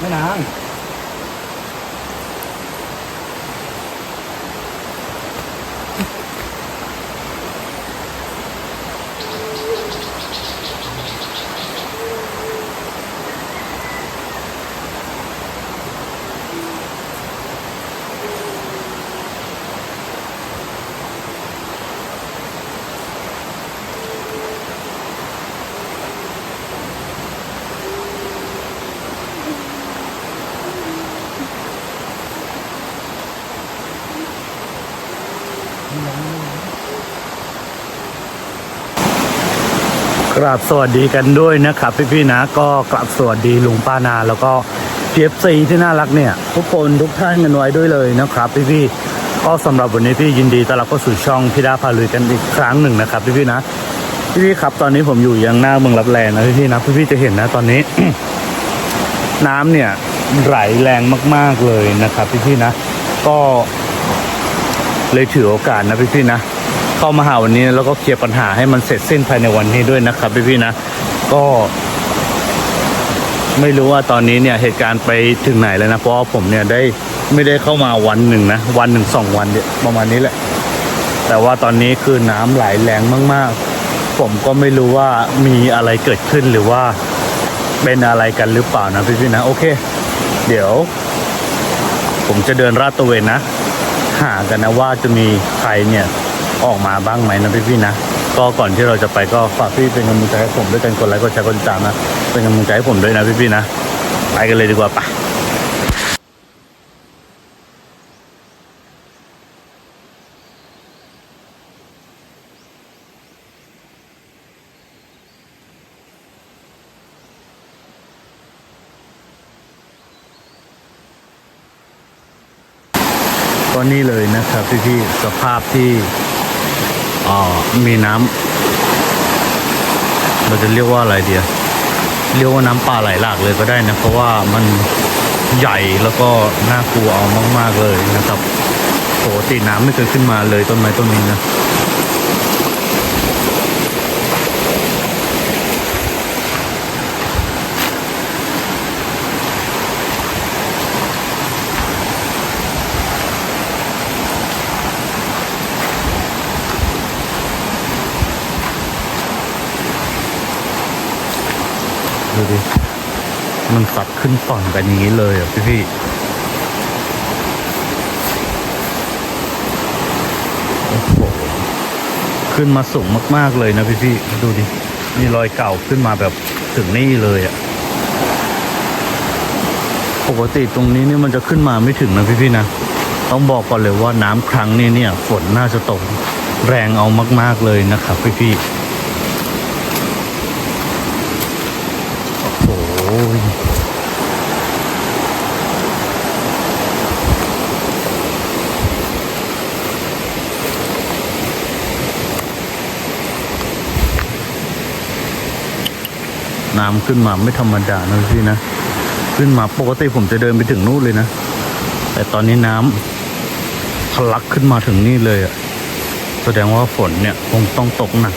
แม่นาง กราบสวัสดีกันด้วยนะครับพี่ๆนะก็กราบสวัสดีลุงป้านาแล้วก็พีเอฟซีที่น่ารักเนี่ย ทุกคนทุกท่านกันไว้ด้วยเลยนะครับพี่ๆก็สำหรับวันนี้พี่ยินดีต้อนรับเข้าสู่ช่องพี่ดาพาลุยกันอีกครั้งหนึ่งนะครับพี่ๆนะพี่ๆครับตอนนี้ผมอยู่ยังหน้าเมืองรับแลนะพี่ๆนะพี่ๆจะเห็นนะตอนนี้ น้ำเนี่ยไหลแรงมาก ๆเลยนะครับพี่ๆนะ ก็ เลยถือโอกาสนะพี่ๆนะ เข้ามาหาวันนี้แล้วก็เคลียร์ปัญหาให้มันเสร็จสิ้นภายในวันนี้ด้วยนะครับพี่ๆนะ ก็ ไม่รู้ว่าตอนนี้เนี่ยเหตุการณ์ไปถึงไหนแล้วนะเพราะผมเนี่ยได้ไม่ได้เข้ามาวันหนึ่งนะวันหนึ่งสองวันเดียวประมาณนี้แหละ แต่ว่าตอนนี้คือน้ำไหลแรงมาก ๆ ผมก็ไม่รู้ว่ามีอะไรเกิดขึ้นหรือว่าเป็นอะไรกันหรือเปล่านะพี่ๆนะ โอเค เดี๋ยว ผมจะเดินราดตระเวนนะ หากันนะว่าจะมีใครเนี่ยออกมาบ้างไหมนะพี่ๆนะก็ก่อนที่เราจะไปก็ฝากพี่เป็นกำลังใจให้ผมด้วยกันกดไลค์กดแชร์กดติดตามนะเป็นกำลังใจให้ผมด้วยนะพี่ๆนะไปกันเลยดีกว่าปะ ก็นี่เลยนะครับพี่ๆสภาพที่มีน้ำเราจะเรียกว่าอะไรเดียเรียกว่าน้ำป่าไหลหลากเลยก็ได้นะ เพราะว่ามันใหญ่แล้วก็น่ากลัวเอามาก ๆ เลยนะครับโหติน้ำไม่เคยขึ้นมาเลยต้นไม้ต้นนี้นะ ดูดิ มันสัดขึ้นฝั่งกันอย่างนี้เลยอะพี่พี่โอ้โหขึ้นมาสูงมาก ๆ เลยนะพี่พี่ดูดิ มีรอยเก่าขึ้นมาแบบถึงนี่เลยอะ ปกติตรงนี้นี่มันจะขึ้นมาไม่ถึงนะพี่พี่นะ ต้องบอกก่อนเลยว่าน้ำครั้งนี้เนี่ย ฝนน่าจะตกแรงเอามาก ๆเลยนะครับพี่พี่ น้ำขึ้นมาไม่ธรรมดานะพี่นะ ขึ้นมาปกติผมจะเดินไปถึงนู่นเลยนะ แต่ตอนนี้น้ำทะลักขึ้นมาถึงนี่เลยอะ่ะแสดงว่าฝนเนี่ยคงต้องตกหนัก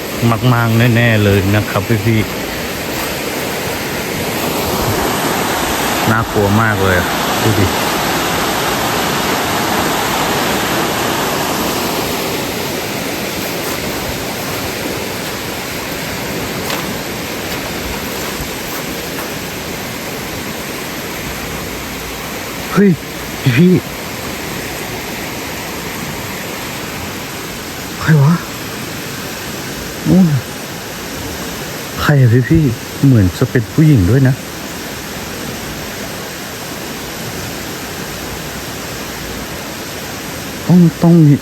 มาก ๆ แน่ ๆ เลยนะครับพี่พี่ๆน่ากลัวมากเลยดูดิ เฮ้ย พี่ ใครวะโอ้ยใครอะพี่พี่ เหมือนจะเป็นผู้หญิงด้วยนะ ต้องต้องมี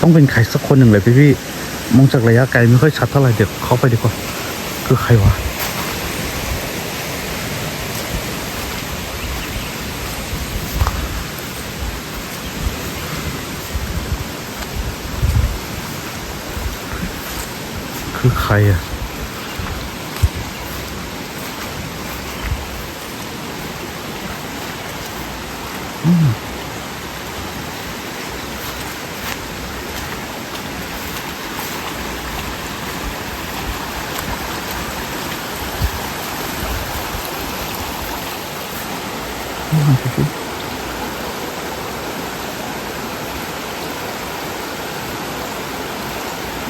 ต้องเป็นใครสักคนหนึ่งเลยพี่พี่ มองจากระยะไกลไม่ค่อยชัดเท่าไหร่เดี๋ยวเข้าไปดีกว่า คือใครวะ คือ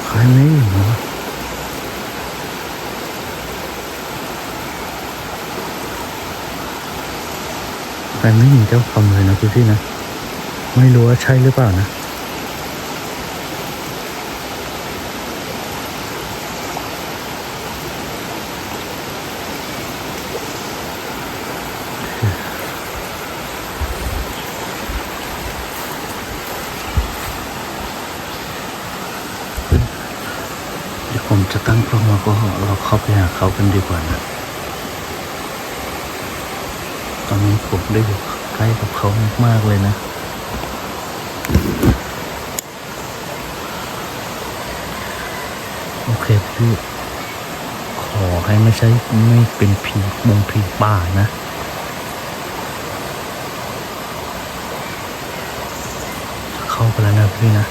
ใต่ไม่ม่เห็นเจ้าคำเลยนะพี่พี่นะ ไม่รู้ว่าใช่หรือเปล่านะเดี๋ยวผมจะตั้งกล้องแล้วก็เราเข้าไปหาเขากันดีกว่านะ ตอนนี้ผมได้อยู่ใกล้กับเขามาก ๆ เลยนะ โอเคพี่ขอให้ไม่ใช่ไม่เป็นผีมงผีป่านะเข้าไปแล้วนะพี่นะ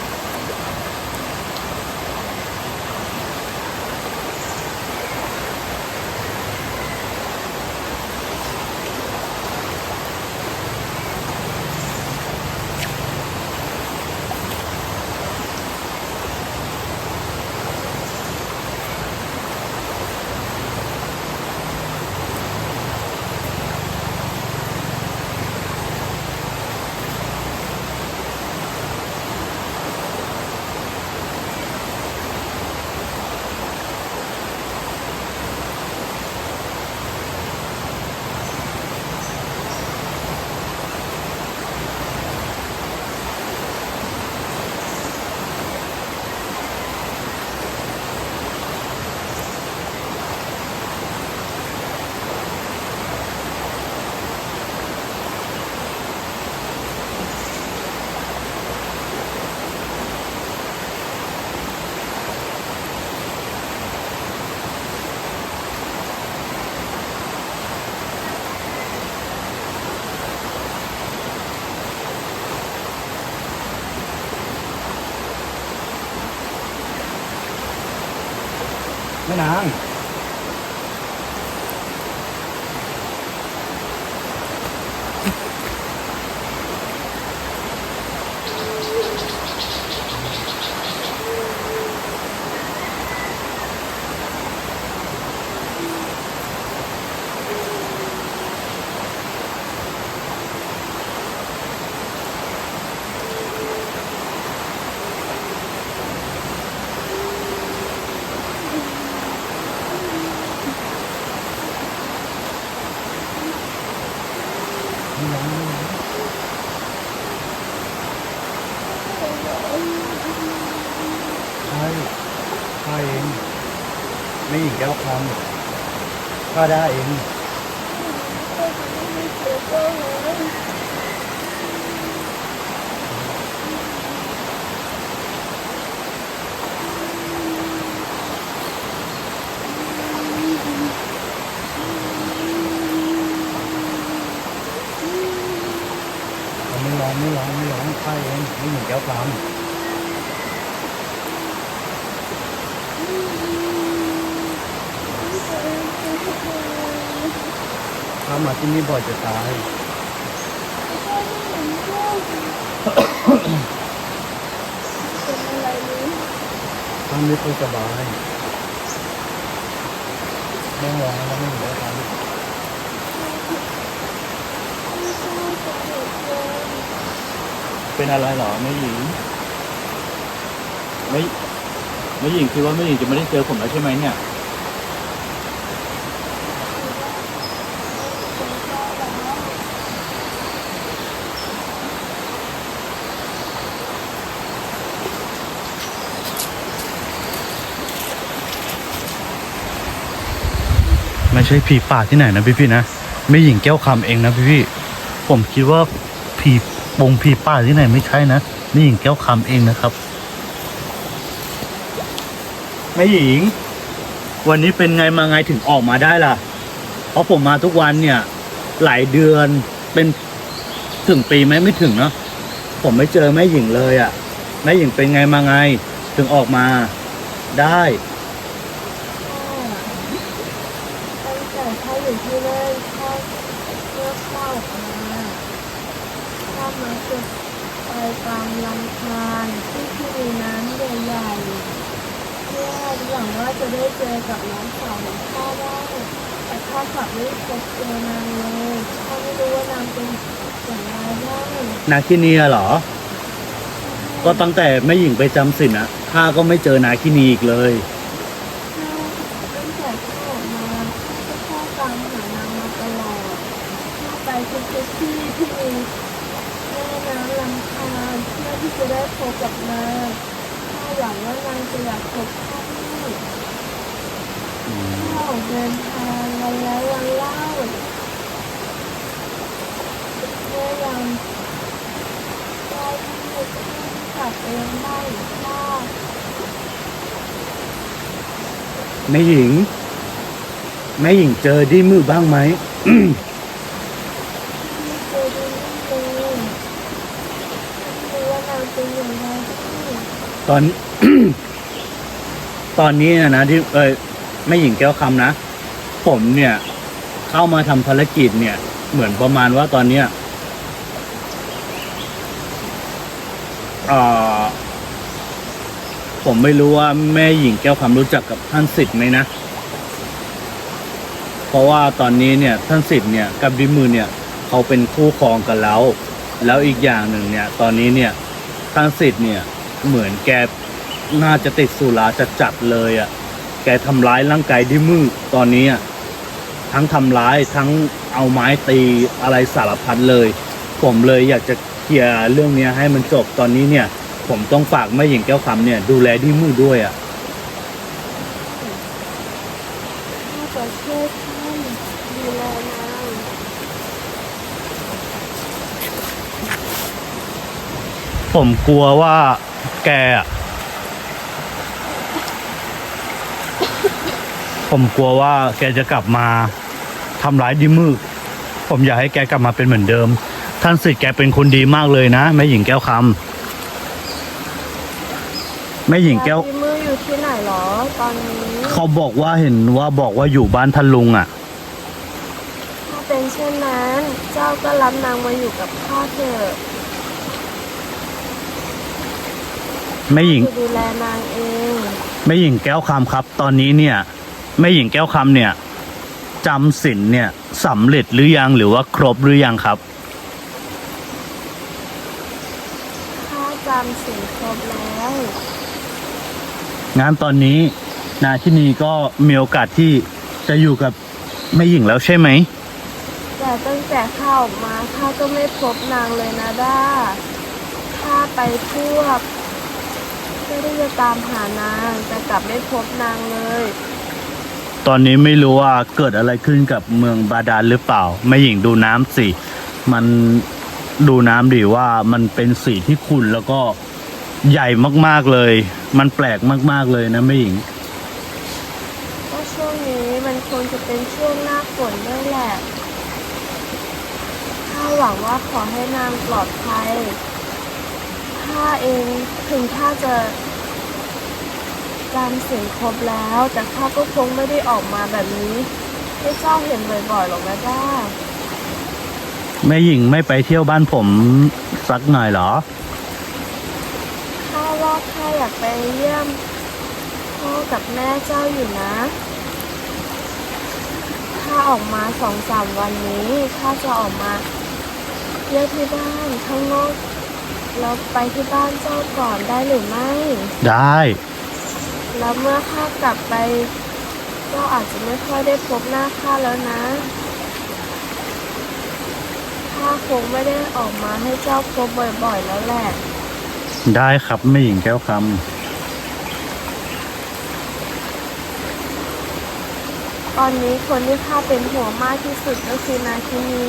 นาง ใช่ใช่เอง ไม่หญิงแก้วคำ ข้าได้เองไม่ร้องไม่ร้องไม่ร้องใช่เองไม่หญิงแก้วคำ ถ้ามาที่นี่บ่อยจะตายถ้าไม่ค่อยสบายไม่ร้องแล้วไม่หญิงแก้วคำเป็นอะไรเหรอไม่หญิง ไม่ไม่หญิงคิดว่าไม่หญิงจะไม่ได้เจอผมแล้วใช่ไหมเนี่ย ใช่ผีป่าที่ไหนนะพี่พี่นะไม่หญิงแก้วคำเองนะพี่พี่ผมคิดว่าผีปงผีป่าที่ไหนไม่ใช่นะไม่หญิงแก้วคำเองนะครับไม่หญิง วันนี้เป็นไงมาไงถึงออกมาได้ล่ะ เพราะผมมาทุกวันเนี่ย หลายเดือนเป็นถึงปีไหมไม่ถึงเนาะผมไม่เจอแม่หญิงเลยอะ่ะแม่หญิงเป็นไงมาไงถึงออกมาได้ ตั้ง แต่พ่ออยู่ที่นั่นพ่อเลือกพ่อออกมาจะไปตามลำธารที่ที่มีน้ำใหญ่ๆเพื่อหวังว่าจะได้เจอกับน้องสาวของข้าได้แต่ข้ากลับไม่พบเจอนางเลยข้าไม่รู้ว่านางเป็นอย่างไรบ้างนาคินีเหรอ ก็ตั้งแต่แม่หญิงไปจำศีลอะข้าก็ไม่เจอนาคินีอีกเลย ข้าตั้งแต่ข้าออกมาก็ข้าตามหานางมาตลอดข้าไปทุกๆที่ที่มีแม่น้ำลำธารเพื่อที่จะได้พบกับนางข้าหวังว่านางจะอยากพบข้าด้วย ข้า ออกเดินทางวันแล้ววันเล่าเมื่อยังได้ที่กลับเองได้ข้าแม่หญิง แม่หญิงเจอดีมือบ้างไหม ไม่เคยดูเลยไม่รู้ว่านางเป็นอย่างไรที่ตอน ตอนนี้นะนะที่เอย แม่หญิงแก้วคำนะ ผมเนี่ย เข้ามาทำภารกิจเนี่ย เหมือนประมาณว่าตอนเนี้ยเออผมไม่รู้ว่าแม่หญิงแก้วคำรู้จักกับท่านสิทธิ์ไหมนะ เพราะว่าตอนนี้เนี่ยท่านสิทธิ์เนี่ยกับดิมือเนี่ยเขาเป็นคู่ครองกันแล้ว แล้วอีกอย่างหนึ่งเนี่ย ตอนนี้เนี่ยท่านสิทธิ์เนี่ยเหมือนแกน่าจะติดสุราจะจัดเลยอะ่ะ กทำร้ายร่างกายดิมือตอนนี้อะทั้งทำร้ายทั้งเอาไม้ตีอะไรสารพัดเลย ผมเลยอยากจะเคลียร์เรื่องนี้ให้มันจบตอนนี้เนี่ย ผมต้องฝากแม่หญิงแก้วคำเนี่ย ดูแลดิมือด้วยอะข้าจะช่วยท่านดูแลนางผมกลัวว่าแกอะ ผมกลัวว่าแกจะกลับมาทำร้ายดิมือผมอยากให้แกกลับมาเป็นเหมือนเดิม ท่านสิทธิ์แกเป็นคนดีมากเลยนะแม่หญิงแก้วคำแม่หญิงแก้วที่มืออยู่ที่ไหนหรอ ตอนนี้เขาบอกว่าเห็นว่าบอกว่าอยู่บ้านท่านลุงอะ ถ้าเป็นเช่นนั้น เจ้าก็รับนางมาอยู่กับข้าเถอะแม่หญิง จะดูแลนางเอง แม่หญิงแก้วคำครับ ตอนนี้เนี่ย แม่หญิงแก้วคำเนี่ยจำศีลเนี่ยสำเร็จหรือยังหรือว่าครบหรือยังครับ ข้าจำสิ่งครบแล้วงานตอนนี้นาชินีก็มีโอกาสที่จะอยู่กับแม่หญิงแล้วใช่ไหมแต่ตั้งแต่ข้าออกมาข้าก็ไม่พบนางเลยนะด้าข้าไปทั่วเพื่อที่จะตามหานางแต่กลับไม่พบนางเลย ตอนนี้ไม่รู้ว่าเกิดอะไรขึ้นกับเมืองบาดาลหรือเปล่าแม่หญิงดูน้ำสิ มันดูน้ำดิว่ามันเป็นสีที่ขุ่นแล้วก็ใหญ่มากๆเลย มันแปลกมาก ๆเลยนะแม่หญิง ก็ช่วงนี้มันคงจะเป็นช่วงหน้าฝนด้วยแหละข้าหวังว่าขอให้นางปลอดภัยข้าเองถึงข้าจะ จำสิ่งครบแล้ว แต่ข้าก็คงไม่ได้ออกมาแบบนี้ ให้เจ้าเห็นบ่อยๆหรอกนะจ้าแม่หญิงไม่ไปเที่ยวบ้านผมสักหน่อยเหรอ ข้าว่าข้าอยากไปเยี่ยมพ่อกับแม่เจ้าอยู่นะ ข้าออกมาสองสามวันนี้ข้าจะออกมาเที่ยวที่บ้านข้างนอกแล้วไปที่บ้านเจ้าก่อนได้หรือไม่ ได้ แล้วเมื่อข้ากลับไป ก็อาจจะไม่ค่อยได้พบหน้าข้าแล้วนะข้าคงไม่ได้ออกมาให้เจ้าพบบ่อยๆแล้วแหละได้ครับแม่หญิงแก้วคตอนนี้คนที่ข้าเป็นห่วงมากที่สุดก็คือนาคินี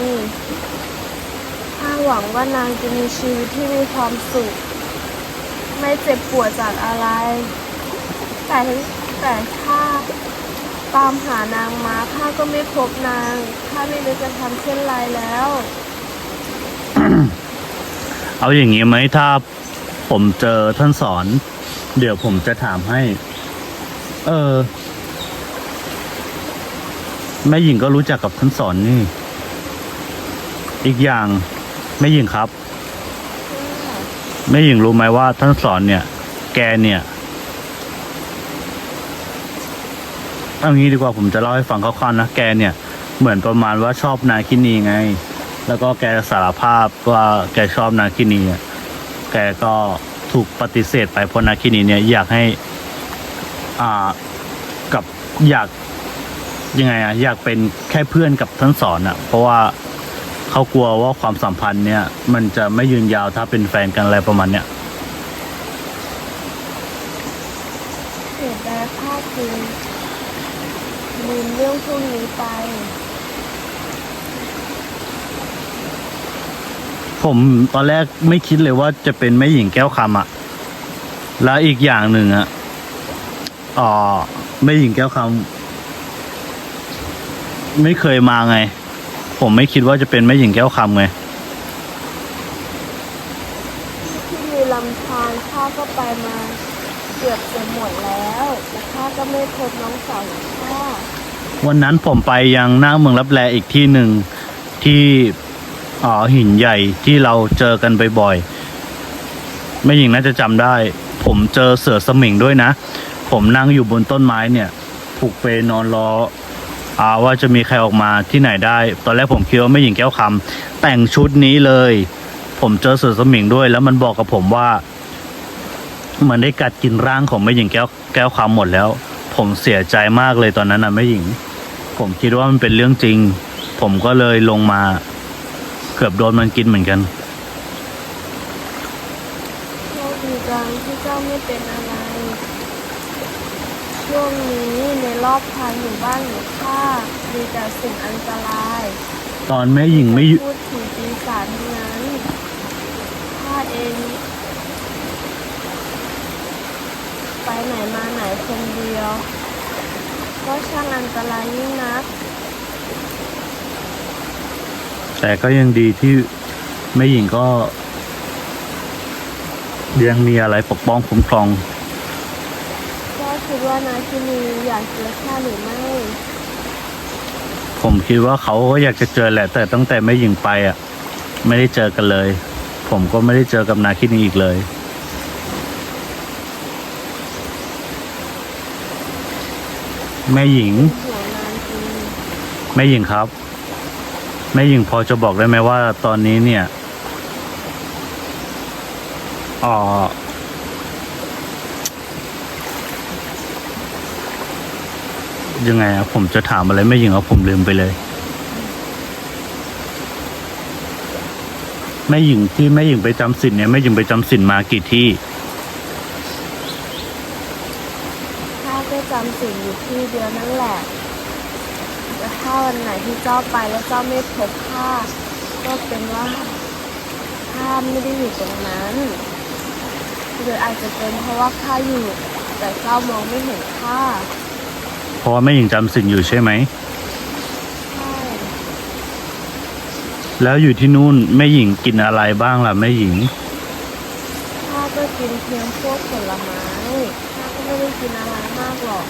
ข้าหวังว่านางจะมีชีวิตที่มีความสุข ไม่เจ็บปวดจากอะไร แต่แต่ข้าตามหานางมาข้าก็ไม่พบนางข้าไม่รู้จะทำเช่นไรแล้ว เอาอย่างนี้ไหมถ้าผมเจอท่านสอน เดี๋ยวผมจะถามให้ เออแม่หญิงก็รู้จักกับท่านสอนนี่ อีกอย่างแม่หญิงครับแม่หญิงรู้ไหมว่าท่านสอนเนี่ย แกเนี่ย เอางี้ดีกว่าผมจะเล่าให้ฟังคร่าวๆนะแกเนี่ย เหมือนประมาณว่าชอบนาคินีไง แล้วก็แกสารภาพว่าแกชอบนาคินีแกก็ถูกปฏิเสธไปเพราะนาคินีเนี่ยอยากให้ อ่ากับอยากยังไงอะอยากเป็นแค่เพื่อนกับท่านสอนอะเพราะว่าเขากลัวว่าความสัมพันธ์เนี่ย มันจะไม่ยืนยาวถ้าเป็นแฟนกันอะไรประมาณเนี้ยเสียดายข้าจริง ลืมเรื่องพวกนี้ไป ผมตอนแรกไม่คิดเลยว่าจะเป็นแม่หญิงแก้วคำอะแล้วอีกอย่างหนึ่งอะอ๋อแม่หญิงแก้วคำไม่เคยมาไง ผมไม่คิดว่าจะเป็นแม่หญิงแก้วคำไงที่มีลำธารข้าก็ไปมาเกือบจะหมดแล้วแต่ข้าก็ไม่พบน้องสาวของข้า วันนั้นผมไปยังหน้าเมืองรับแลอีกที่หนึ่งที่อ๋อหินใหญ่ที่เราเจอกันบ่อยๆแม่หญิงน่าจะจำได้ ผมเจอเสือสมิงด้วยนะ ผมนั่งอยู่บนต้นไม้เนี่ยผูกเปลนอนรออาว่าจะมีใครออกมาที่ไหนได้ ตอนแรกผมคิดว่าแม่หญิงแก้วคำแต่งชุดนี้เลย ผมเจอเสือสมิงด้วย แล้วมันบอกกับผมว่ามือนได้กัดกินร่างของแม่หญิงแก้วแก้วคำหมดแล้ว ผมเสียใจมากเลยตอนนั้นนะแม่หญิง ผมคิดว่ามันเป็นเรื่องจริง ผมก็เลยลงมา เกือบโดนมันกินเหมือนกันโชคดีจังที่เจ้าไม่เป็นอะไร ช่วงนี้ในรอบทางหมู่บ้านของข้ามีแต่สิ่งอันตรายตอนแม่หญิงไม่อยู่พูดถึงปีศาจทั้งนั้นข้าเองไปไหนมาไหนคนเดียว ก็ช่างอันตรายยิ่งนัก แต่ก็ยังดีที่แม่หญิงก็ยังมีอะไรปกป้องคุ้มครอง ก็คิดว่านาคินีอยากเจอข้าหรือไม่ ผมคิดว่าเขาก็อยากจะเจอแหละ แต่ตั้งแต่แม่หญิงไปอะ ไม่ได้เจอกันเลย ผมก็ไม่ได้เจอกับนาคินีอีกเลย แม่หญิง แม่หญิงครับ แม่หญิงพอจะบอกได้ไหมว่าตอนนี้เนี่ยอ๋อยังไงอะผมจะถามอะไรแม่หญิงเอาผมลืมไปเลย แม่หญิงที่แม่หญิงไปจำศีลเนี่ยแม่หญิงไปจำศีลมากี่ที่ ข้าก็ จำสิ่งอยู่ที่เดียวนั่นแหละแต่ถ้าวันไหนที่เจ้าไปแล้วเจ้าไม่พบข้าก็เป็นว่าข้าไม่ได้อยู่ตรงนั้นหรืออาจจะเป็นเพราะว่าข้าอยู่ แต่เจ้ามองไม่เห็นข้าเพราะว่าแม่หญิงจำศีลอยู่ใช่ไหมใช่แล้วอยู่ที่นู่นแม่หญิงกินอะไรบ้างล่ะแม่หญิงข้าก็กินเพียงพวกผลไม้ข้าก็ ไม่ได้กินอะไรมากหรอก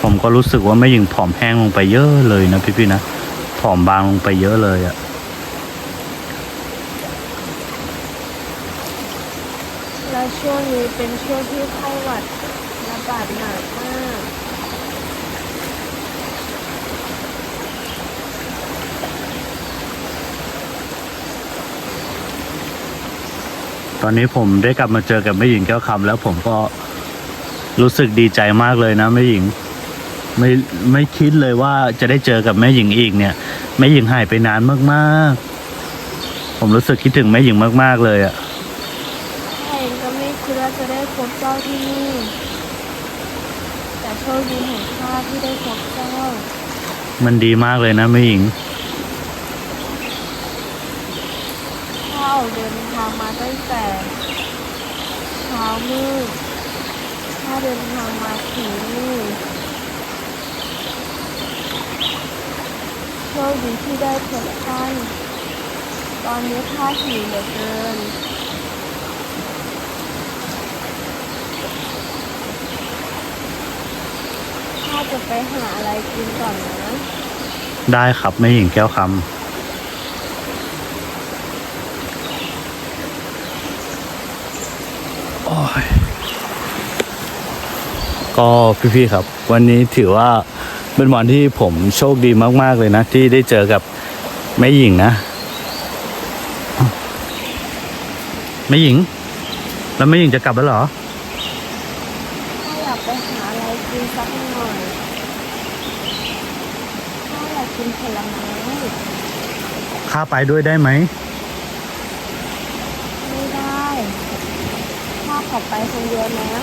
ผมก็รู้สึกว่าแม่หญิงผอมแห้งลงไปเยอะเลยนะพี่ๆนะผอมบางลงไปเยอะเลยอะและช่วงนี้เป็นช่วงที่ไข้หวัดระบาดหนักมาก ตอนนี้ผมได้กลับมาเจอกับแม่หญิงแก้วคำแล้วผมก็รู้สึกดีใจมากเลยนะแม่หญิง ไม่ไม่คิดเลยว่าจะได้เจอกับแม่หญิงอีกเนี่ยแม่หญิงหายไปนานมากๆ ผมรู้สึกคิดถึงแม่หญิงมาก ๆ เลยอะข้าเองก็ไม่คิดว่าจะได้พบเจ้าที่นี่แต่โชคดีของข้าที่ได้พบเจ้า มันดีมากเลยนะแม่หญิง ข้าออก เดินทางมาตั้งแต่เช้ามืดข้าเดินทางมาถึงนี่โชคดีที่ได้พบท่านตอนนี้ข้าหิวเหลือเกินข้าจะไปหาอะไรกินก่อนนะ ได้ครับแม่หญิงแก้วคำ ก็พี่ๆครับ วันนี้ถือว่าเป็นวันที่ผมโชคดีมากๆเลยนะ ที่ได้เจอกับแม่หญิงนะแม่หญิง แล้วแม่หญิงจะกลับแล้วเหรอถ้าอยากไปหาอะไรกินสักหน่อยถ้าอยากกินผลไม้ข้าไปด้วยได้ไหม ไม่ได้ข้าขอไปคนเดียวนะ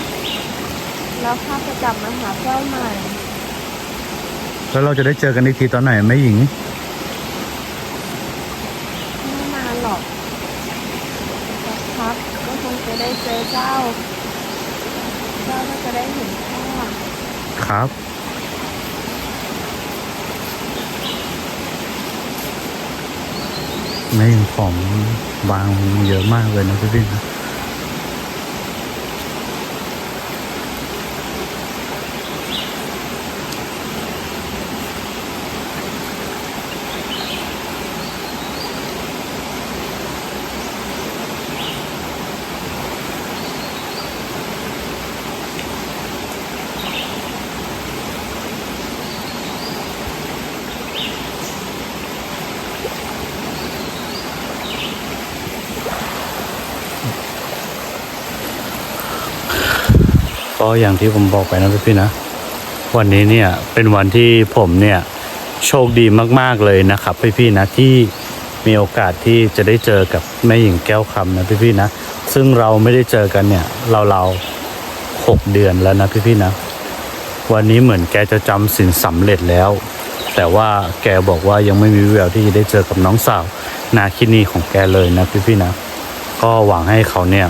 แล้วข้าจะกลับมาหาเจ้าใหม่ แล้วเราจะได้เจอกันอีกทีตอนไหนแม่หญิง ไม่นานหรอกสักพักก็คงจะได้เจอเจ้า เจ้าก็จะได้เห็นข้าครับแม่หญิงของบางเยอะมากเลยนะพี่ๆนะ ก็อย่างที่ผมบอกไปนะพี่ๆนะ วันนี้เนี่ยเป็นวันที่ผมเนี่ยโชคดีมากๆเลยนะครับพี่ๆนะที่มีโอกาสที่จะได้เจอกับแม่หญิงแก้วคำนะพี่ๆนะ ซึ่งเราไม่ได้เจอกันเนี่ยเราๆหกเดือนแล้วนะพี่ๆนะ วันนี้เหมือนแกจะจำสินสำเร็จแล้ว แต่ว่าแกบอกว่ายังไม่มีแววที่จะได้เจอกับน้องสาวนาคินีของแกเลยนะพี่ๆนะ ก็หวังให้เขาเนี่ย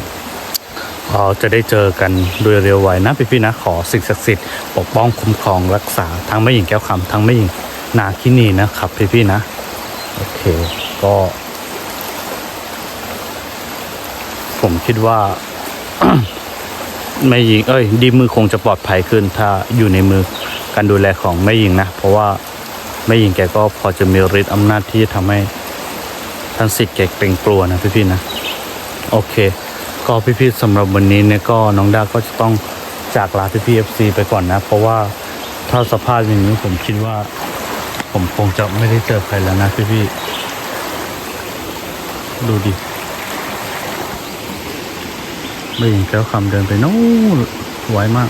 เราจะได้เจอกันโดยเร็วไวนะพี่ๆนะขอสิ่งศักดิ์สิทธิ์ปกป้องคุ้มครองรักษาทั้งแม่หญิงแก้วคำทั้งแม่หญิงนาคินีนะครับพี่ๆนะโอเคก็ ผมคิดว่าแม่หญิงเอ้ย ดีมือคงจะปลอดภัยขึ้น ถ้าอยู่ในมือการดูแลของแม่หญิงนะ เพราะว่าแม่หญิงแกก็พอจะมีฤทธิ์อำนาจที่จะทำให้ท่านสิทธิ์แกเกรงกลัวนะพี่ๆนะ โอเค ก็พี่ๆสำหรับวันนี้เนี่ยก็น้องดาก็จะต้องจากลาพี่ๆเอฟซีไปก่อนนะ เพราะว่าถ้าสภาพอย่างนี้ผมคิดว่า ผมคงจะไม่ได้เจอใครแล้วนะพี่ๆดูดิไม่เห็นแก้วคำเดินไปนู้นไวมาก